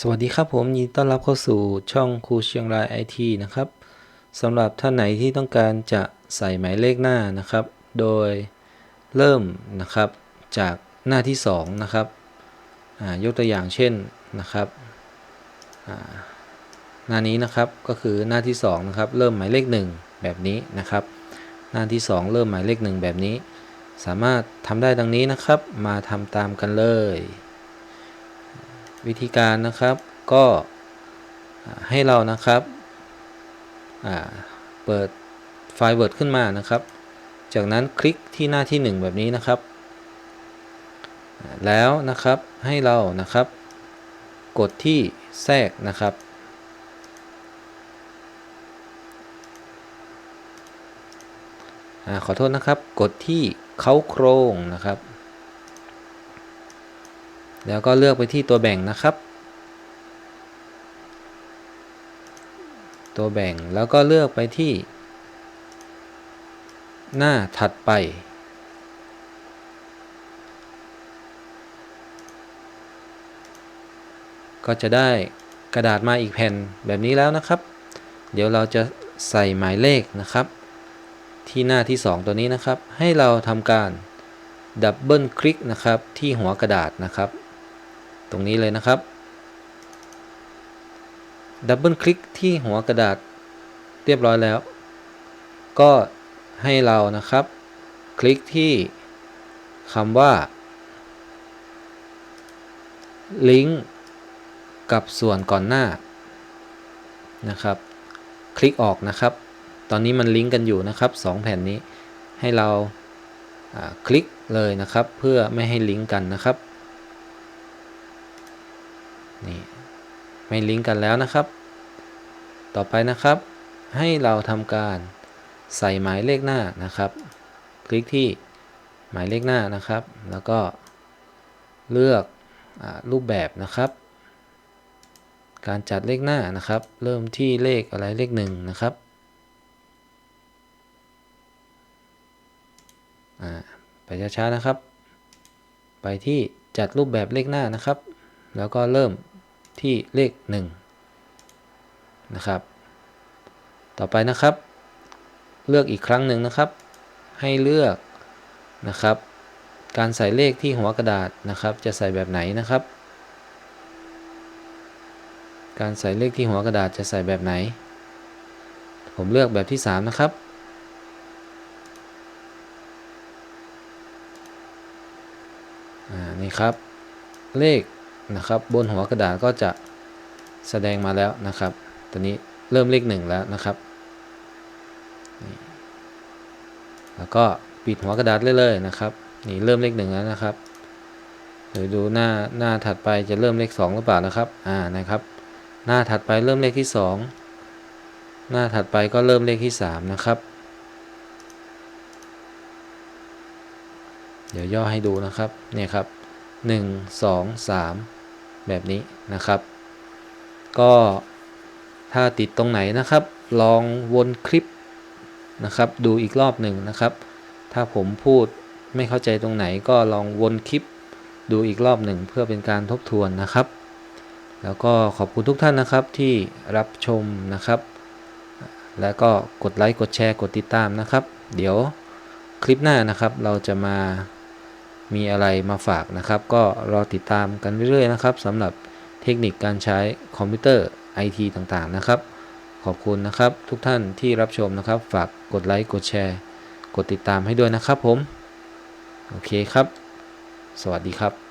สวัสดีครับผมยินดีต้อนรับเข้าสู่ช่องครูเชียงรายไอทีนะครับสำหรับท่านไหนที่ต้องการจะใส่หมายเลขหน้านะครับ โดยเริ่มนะครับจากหน้าที่2นะครับยกตัวอย่างเช่นนะครับหน้านี้นะครับก็คือหน้าที่2นะครับเริ่มหมายเลข 1 แบบนี้นะครับ หน้าที่ 2 เริ่มหมายเลข 1 แบบนี้ สามารถทำได้ดังนี้นะครับ มาทำตามกันเลย วิธีการนะครับก็ให้เรานะครับเปิดไฟล์ Word ขึ้นมานะครับ จากนั้นคลิกที่หน้าที่ 1 แบบนี้นะครับ แล้วนะครับให้เรานะครับ กดที่แทรกนะครับอขอโทษนะครับ กดที่เขาโครงนะครับ แล้วก็เลือกไปที่ตัวแบ่งนะครับ ตัวแบ่งแล้วก็เลือกไปที่ หน้าถัดไป ก็จะได้กระดาษมาอีกแผ่นแบบนี้แล้วนะครับ เดี๋ยวเราจะใส่หมายเลขนะครับ ที่หน้าที่ 2 ตัวนี้นะครับ ให้เราทำการดับเบิลคลิกนะครับที่หัวกระดาษนะครับ ตรงนี้เลยนะครับดับเบิลคลิกที่หัวกระดาษเรียบร้อยแล้ว ก็ให้เรานะครับ คลิกที่คำว่า ลิงก์กับส่วนก่อนหน้านะครับ คลิกออกนะครับ ตอนนี้มันลิงก์กันอยู่นะครับ 2 แผ่นนี้ให้เราคลิกเลยนะครับ เพื่อไม่ให้ลิงก์กันนะครับ นี่ไม่ลิงก์กันแล้วนะครับ ต่อไปนะครับ ให้เราทำการใส่หมายเลขหน้านะครับ คลิกที่หมายเลขหน้านะครับ แล้วก็เลือกอรูปแบบนะครับ การจัดเลขหน้านะครับ เริ่มที่เลขอะไรเลขหนึ่งนะครับไปช้าๆนะครับ ไปที่จัดรูปแบบเลขหน้านะครับ แล้วก็เริ่มที่เลข 1 นะครับ ต่อไปนะครับ เลือกอีกครั้งหนึ่งนะครับ ให้เลือกนะครับ การใส่เลขที่หัวกระดาษนะครับ จะใส่แบบไหนนะครับ การใส่เลขที่หัวกระดาษจะใส่แบบไหน ผมเลือกแบบที่ 3 นะครับนี่ครับ เลข นะครับ บนหัวกระดาษก็จะแสดงมาแล้วนะครับ ตอนนี้เริ่มเลขหนึ่งแล้วนะครับ แล้วก็ปิดหัวกระดาษเลยๆนะครับ นี่เริ่มเลขหนึ่งแล้วนะครับเดี๋ยวดูหน้าหน้าถัดไปจะเริ่มเลขสองหรือเปล่านะครับ อ่า นะครับ หน้าถัดไปเริ่มเลขที่สองหน้าถัดไปก็เริ่มเลขที่สามนะครับ เดี๋ยวย่อให้ดูนะครับ เนี่ยครับ1 2 3 แบบนี้นะครับ ก็ถ้าติดตรงไหนนะครับ ลองวนคลิปนะครับ ดูอีกรอบหนึ่งนะครับ ถ้าผมพูดไม่เข้าใจตรงไหนก็ลองวนคลิปดูอีกรอบหนึ่งเพื่อเป็นการทบทวนนะครับ แล้วก็ขอบคุณทุกท่านนะครับที่รับชมนะครับ แล้วก็กดไลค์กดแชร์กดติดตามนะครับ เดี๋ยวคลิปหน้านะครับเราจะมา มีอะไรมาฝากนะครับ ก็รอติดตามกันเรื่อยๆนะครับสำหรับเทคนิคการใช้คอมพิวเตอร์ไอทีต่างๆนะครับ ขอบคุณนะครับ ทุกท่านที่รับชมนะครับ ฝากกดไลค์กดแชร์ กดติดตามให้ด้วยนะครับผม โอเคครับ สวัสดีครับ